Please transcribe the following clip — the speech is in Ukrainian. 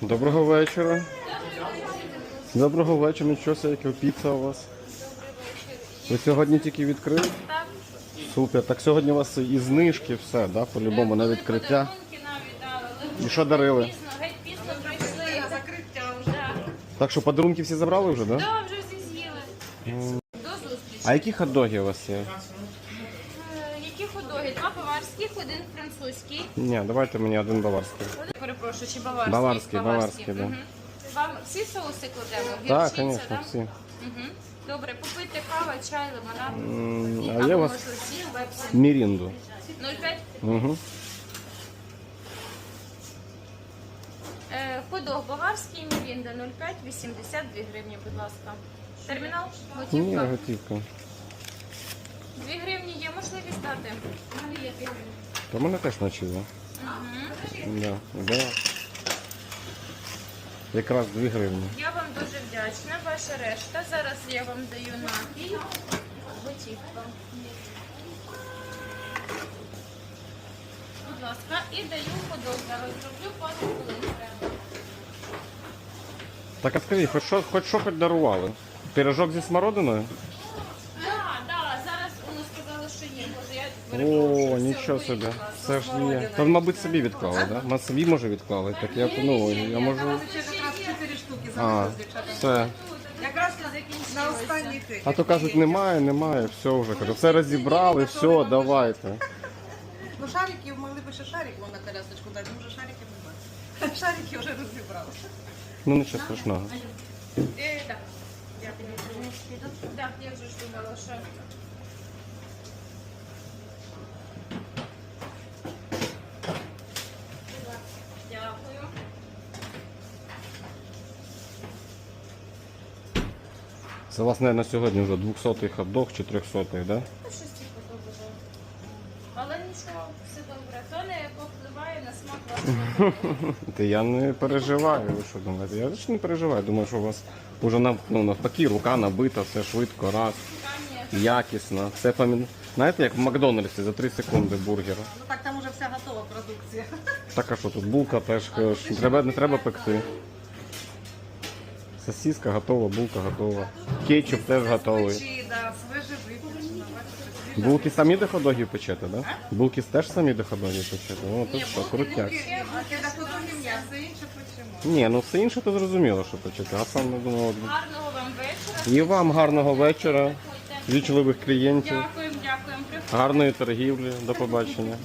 Доброго вечора. Доброго вечора, нічого себе, яка піца у вас. Ви сьогодні тільки відкрили? Так. Супер. Так сьогодні у вас і знижки, все, да? по-любому на відкриття. Подарунки. І що дарили? Геть прийшли. Закриття вже. Так. Так що подарунки всі забрали вже, да? Да, вже всі з'їли. До зустрічі. А які хот-доги у вас є? Які ходоги? Два баварських, один французький. Ні, давайте мені один баварський. Перепрошую, чи баварський? Баварський, баварський, да. Мгм. Вам всі соуси кладемо? Так, Гірчиця, звісно, да? всі. Мгм. Добре, попийте кава, чай, лимонад. М, А є у вас пепсі. мірінду? 0,5? Угу. Е, Ходок баварський, мірінда 0,5, 82 гривні, будь ласка. Термінал? Ні, Готівка? готівка. 2 гривні є можливість дати? У мене є 2 гривні. Мене теж навчили. Да. Да. Якраз 2 гривні. Я вам дуже вдячна. Ваша решта. Зараз я вам даю напій. Готівка. Будь ласка, і даю ходок. Зараз зроблю пару хвилин треба. Так а скажіть, хоч що, хоч що хоч дарували? Пирожок зі смородиною? Так, так, зараз воно сказали, що є. Боже, я О, нічого собі. Це ж є. Та, мабуть, собі відклали, так? Да? собі може відклали. Так я ну, я можу. Це якраз 4 штуки А, все. Якраз на останній тих. А то кажуть, немає, немає, все вже. Кажу, все розібрали, все, давайте. Ну шариків могли б ще шарик вон на колясочку дати, може шариків немає. Шарики вже розібрали. Ну нічого страшного. Е, так. Я тобі приніс. Так, я вже ж думала, що... Це у вас, мабуть, сьогодні вже 200-й хот-дог чи 300-й, да? Ну, щось типу того. Але нічого, все добре. То не повпливає на смак вашого. Та я не переживаю, ви що думаєте? Я ж не переживаю. Думаю, що у вас вже нав- ну, навпаки рука набита, все швидко, раз, якісно. Все пам'ят... Знаєте, як в Макдональдсі за 3 секунди бургера. Ну так там уже вся готова продукція. Так а що тут булка теж е, ж не треба, не треба пекти. Сосиска готова, булка готова. Кетчуп теж готовий. Булки самі до ходогів печете, так? Да? Булки теж самі до ходогів печете. О, тут що, крутяк. Ні, ну все інше то зрозуміло, що печете. А сам думав, от- Гарного вам вечора. і вам гарного вечора, вічливих клієнтів, Дякуємо, дякуємо. Гарної торгівлі. До побачення.